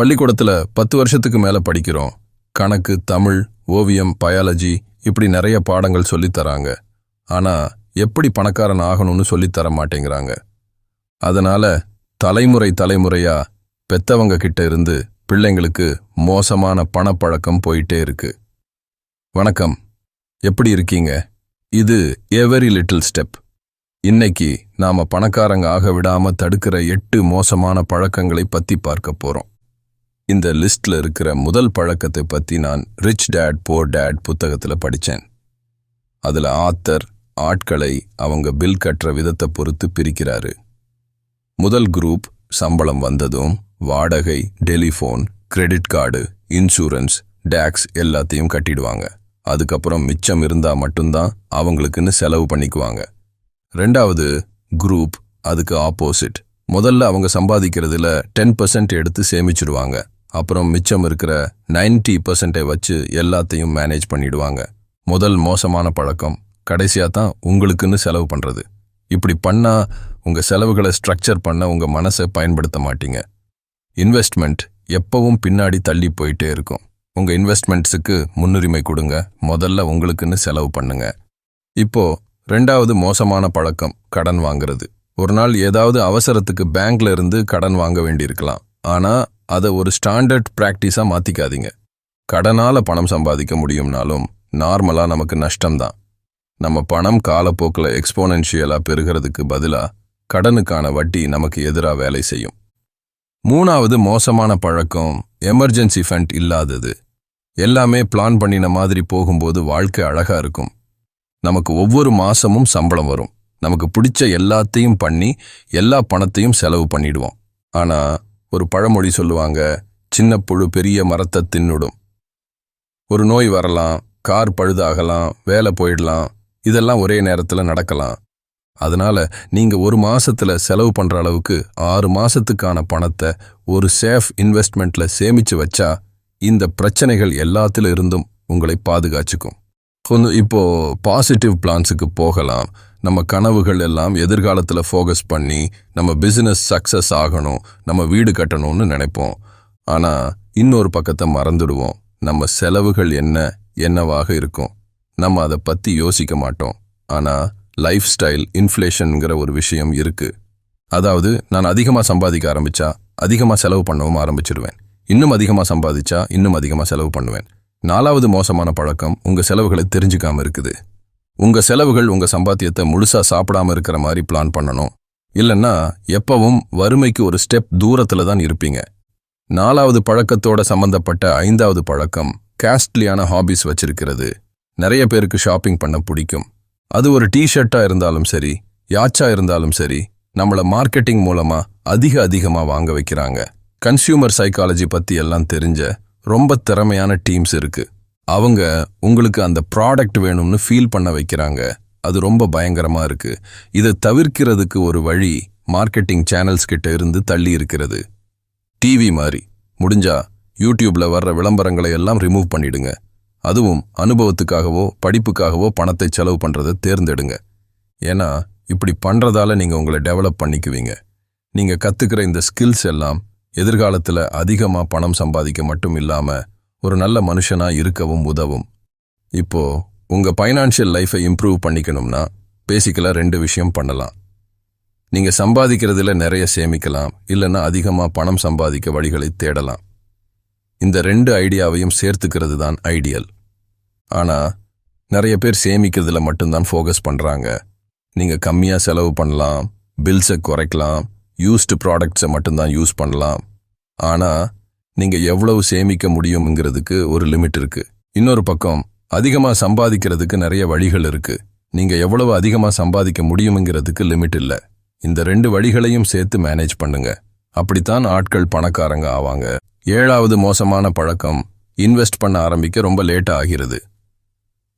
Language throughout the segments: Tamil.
பள்ளிக்கூடத்துல பத்து வருஷத்துக்கு மேல படிக்கிறோம். கணக்கு தமிழ் ஓவியம் பயாலஜி இப்படி நிறைய பாடங்கள் சொல்லித் ஆனால் ஆனா எப்படி பணக்காரன் ஆகணும்னு சொல்லித் தர மாட்டேங்கிறாங்க. அதனால தலைமுறை தலைமுறையா பெத்தவங்க கிட்ட இருந்து பிள்ளைங்களுக்கு மோசமான பணப்பழக்கம் போயிட்டே இருக்கு. வணக்கம். எப்படி இருக்கீங்க? இது எவரி லிட்டில் ஸ்டெப் இன்னைக்கு நாம பணக்காரங்க ஆக விடாம தடுக்கிற எட்டு மோசமான பழக்கங்களை பத்தி பார்க்க போறோம். இந்த லிஸ்ட்ல இருக்கிற முதல் பழக்கத்தை பத்தி நான் ரிச் டேட் போர் டேட் புத்தகத்துல படிச்சேன். அதுல ஆத்தர் ஆட்களை அவங்க பில் கட்டுற விதத்தை பொறுத்து பிரிக்கிறாரு. முதல் குரூப் சம்பளம் வந்ததும் வாடகை telephone credit card insurance tax எல்லாத்தையும் கட்டிடுவாங்க. அதுக்கப்புறம் மிச்சம் இருந்தா மட்டும்தான் அவங்களுக்குன்னு செலவு பண்ணிக்குவாங்க. ரெண்டாவது குரூப் அதுக்கு ஆப்போசிட் முதல்ல அவங்க சம்பாதிக்கிறதுல டென் பர்சன்ட் எடுத்து சேமிச்சிடுவாங்க. அப்புறம் மிச்சம் இருக்கிற 90% பர்சன்டை வச்சு எல்லாத்தையும் மேனேஜ் பண்ணிடுவாங்க. முதல் மோசமான பழக்கம் கடைசியா தான் உங்களுக்குன்னு செலவு பண்ணுறது இப்படி பண்ணா உங்கள் செலவுகளை ஸ்ட்ரக்சர் பண்ண உங்கள் மனசை பயன்படுத்த மாட்டீங்க. இன்வெஸ்ட்மெண்ட் எப்பவும் பின்னாடி தள்ளி போயிட்டே இருக்கும். உங்கள் இன்வெஸ்ட்மெண்ட்ஸுக்கு முன்னுரிமை கொடுங்க. முதல்ல உங்களுக்குன்னு செலவு பண்ணுங்க. இப்போ ரெண்டாவது மோசமான பழக்கம் கடன் வாங்குறது. ஒரு நாள் ஏதாவது அவசரத்துக்கு பேங்க்ல இருந்து கடன் வாங்க வேண்டியிருக்கலாம். ஆனால் அதை ஒரு ஸ்டாண்டர்ட் ப்ராக்டிஸாக மாற்றிக்காதீங்க கடனால பணம் சம்பாதிக்க முடியும்னாலும் நார்மலா நமக்கு நஷ்டம்தான். நம்ம பணம் காலப்போக்கில் எக்ஸ்போனென்ஷியலா பெருகிறதுக்கு பதிலா கடனுக்கான வட்டி நமக்கு எதிராக வேலை செய்யும். மூணாவது மோசமான பழக்கம் எமர்ஜென்சி ஃபண்ட் இல்லாதது. எல்லாமே பிளான் பண்ணின மாதிரி போகும்போது வாழ்க்கை அழகா இருக்கும். நமக்கு ஒவ்வொரு மாசமும் சம்பளம் வரும். நமக்கு பிடிச்ச எல்லாத்தையும் பண்ணி எல்லா பணத்தையும் செலவு பண்ணிடுவோம். ஆனா ஒரு பழமொழி சொல்லுவாங்க சின்ன புழு பெரிய மரத்தை தின்னுடும். ஒரு நோய் வரலாம் கார் பழுதாகலாம் வேலை போயிடலாம் இதெல்லாம் ஒரே நேரத்தில் நடக்கலாம். அதனால நீங்க ஒரு மாசத்துல செலவு பண்ற அளவுக்கு ஆறு மாசத்துக்கான பணத்தை ஒரு சேஃப் இன்வெஸ்ட்மெண்ட்ல சேமிச்சு வச்சா இந்த பிரச்சனைகள் எல்லாத்துல இருந்தும் உங்களை பாதுகாச்சுக்கும். கொஞ்சம் இப்போ பாசிட்டிவ் பிளான்ஸுக்கு போகலாம். நம்ம கனவுகள் எல்லாம் எதிர்காலத்தில் ஃபோக்கஸ் பண்ணி நம்ம பிஸ்னஸ் சக்ஸஸ் ஆகணும் நம்ம வீடு கட்டணும்னு நினைப்போம். ஆனால் இன்னொரு பக்கத்தை மறந்துடுவோம். நம்ம செலவுகள் என்ன என்னவாக இருக்கும்? நம்ம அதை பற்றி யோசிக்க மாட்டோம். ஆனால் லைஃப் ஸ்டைல் இன்ஃப்ளேஷனுங்கிற ஒரு விஷயம் இருக்கு. அதாவது நான் அதிகமாக சம்பாதிக்க ஆரம்பிச்சா அதிகமாக செலவு பண்ணவும் ஆரம்பிச்சிடுவேன். இன்னும் அதிகமாக சம்பாதிச்சா இன்னும் அதிகமாக செலவு பண்ணுவேன். நாலாவது மோசமான பழக்கம் உங்கள் செலவுகளை தெரிஞ்சுக்காம இருக்குது. உங்க செலவுகள் உங்க சம்பாத்தியத்தை முழுசா சாப்பிடாம இருக்கிற மாதிரி பிளான் பண்ணணும். இல்லைன்னா எப்பவும் வறுமைக்கு ஒரு ஸ்டெப் தூரத்துல தான் இருப்பீங்க. நாலாவது பழக்கத்தோட சம்பந்தப்பட்ட ஐந்தாவது பழக்கம் காஸ்ட்லியான ஹாபிஸ் வச்சிருக்கிறது. நிறைய பேருக்கு ஷாப்பிங் பண்ண பிடிக்கும். அது ஒரு டிஷர்ட்டா இருந்தாலும் சரி யாச்சா இருந்தாலும் சரி நம்மள மார்க்கெட்டிங் மூலமா அதிக அதிகமா வாங்க வைக்கிறாங்க. கன்சியூமர் சைக்காலஜி பத்தி எல்லாம் தெரிஞ்ச ரொம்ப திறமையான டீம்ஸ் இருக்கு. அவங்க உங்களுக்கு அந்த ப்ராடக்ட் வேணும்னு ஃபீல் பண்ண வைக்கிறாங்க. அது ரொம்ப பயங்கரமா இருக்கு. இதை தவிர்க்கிறதுக்கு ஒரு வழி மார்க்கெட்டிங் சேனல்ஸ் கிட்ட இருந்து தள்ளி இருக்கிறது. டிவி மாதிரி முடிஞ்சா யூடியூப்ல வர்ற விளம்பரங்களை எல்லாம் ரிமூவ் பண்ணிடுங்க. அதுவும் அனுபவத்துக்காகவோ படிப்புக்காகவோ பணத்தை செலவு பண்றதை தேர்ந்தெடுங்க. ஏன்னா இப்படி பண்றதால நீங்க உங்களை டெவலப் பண்ணிக்குவீங்க. நீங்க கற்றுக்கிற இந்த ஸ்கில்ஸ் எல்லாம் எதிர்காலத்துல அதிகமா பணம் சம்பாதிக்க மட்டும் இல்லாம ஒரு நல்ல மனுஷனா இருக்கவும் உதவும். இப்போ உங்க ஃபைனான்ஷியல் லைஃபை இம்ப்ரூவ் பண்ணிக்கணும்னா பேசிக்கலாக ரெண்டு விஷயம் பண்ணலாம். நீங்கள் சம்பாதிக்கிறதுல நிறைய சேமிக்கலாம் இல்லைன்னா அதிகமாக பணம் சம்பாதிக்க வழிகளை தேடலாம். இந்த ரெண்டு ஐடியாவையும் சேர்த்துக்கிறது தான் ஐடியல் ஆனால் நிறைய பேர் சேமிக்கிறதுல மட்டும்தான் ஃபோக்கஸ் பண்ணுறாங்க நீங்கள் கம்மியாக செலவு பண்ணலாம் பில்ஸை குறைக்கலாம் யூஸ்டு ப்ராடக்ட்ஸை மட்டும்தான் யூஸ் பண்ணலாம். ஆனால் நீங்க எவ்வளவு சேமிக்க முடியுங்கிறதுக்கு ஒரு லிமிட் இருக்கு. இன்னொரு பக்கம் அதிகமா சம்பாதிக்கிறதுக்கு நிறைய வழிகள் இருக்கு. நீங்க எவ்வளவு அதிகமா சம்பாதிக்க முடியுங்கிறதுக்கு லிமிட் இல்ல. இந்த ரெண்டு வழிகளையும் சேர்த்து மேனேஜ் பண்ணுங்க. அப்படித்தான் ஆட்கள் பணக்காரங்க ஆவாங்க. ஏழாவது மோசமான பழக்கம் இன்வெஸ்ட் பண்ண ஆரம்பிக்க ரொம்ப லேட் ஆகிறது.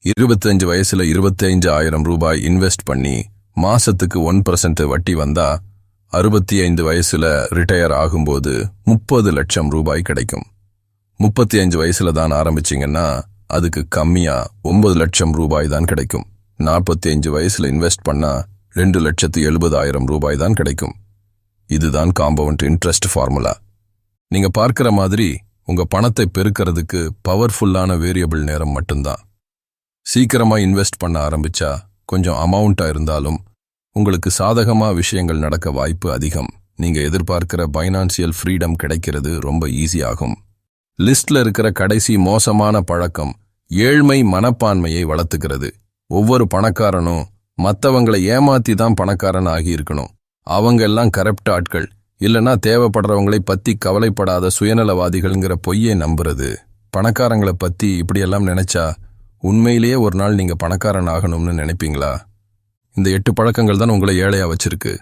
இருபத்தஞ்சு வயசுல இருபத்தஞ்சு ஆயிரம் ரூபாய் இன்வெஸ்ட் பண்ணி மாசத்துக்கு ஒன் பர்சன்ட் வட்டி வந்தா அறுபத்தி ஐந்து வயசுல ரிட்டையர் ஆகும்போது முப்பது லட்சம் ரூபாய் கிடைக்கும். முப்பத்தி அஞ்சு வயசுல தான் ஆரம்பிச்சீங்கன்னா அதுக்கு கம்மியா ஒன்பது லட்சம் ரூபாய் தான் கிடைக்கும். நாற்பத்தி அஞ்சு வயசுல இன்வெஸ்ட் பண்ணா ரெண்டு லட்சத்து எழுபதாயிரம் ரூபாய் தான் கிடைக்கும். இதுதான் காம்பவுண்ட் இன்ட்ரெஸ்ட் ஃபார்முலா. நீங்க பார்க்கிற மாதிரி உங்க பணத்தை பெருக்கிறதுக்கு பவர்ஃபுல்லான வேரியபிள் நேரம் மட்டும்தான். சீக்கிரமா இன்வெஸ்ட் பண்ண ஆரம்பிச்சா கொஞ்சம் அமௌண்ட்டா இருந்தாலும் உங்களுக்கு சாதகமா விஷயங்கள் நடக்க வாய்ப்பு அதிகம். நீங்க எதிர்பார்க்கிற பைனான்சியல் ஃப்ரீடம் கிடைக்கிறது ரொம்ப ஈஸியாகும் லிஸ்ட்ல இருக்கிற கடைசி மோசமான பழக்கம் ஏழ்மை மனப்பான்மையை வளர்த்துக்கிறது. ஒவ்வொரு பணக்காரனும் மற்றவங்களை ஏமாத்தி தான் பணக்காரன் ஆகியிருக்கணும். அவங்க எல்லாம் கரப்ட் ஆட்கள் இல்லனா தேவைப்படுறவங்களை பத்தி கவலைப்படாத சுயநலவாதிகள்ங்கிற பொய்யை நம்புறது. பணக்காரங்களை பத்தி இப்படியெல்லாம் நினைச்சா உண்மையிலேயே ஒரு நாள் நீங்க பணக்காரன் ஆகணும்னு நினைப்பீங்களா? இந்த எட்டு பழக்கங்கள் தான் உங்களை ஏழையா வச்சிருக்கு.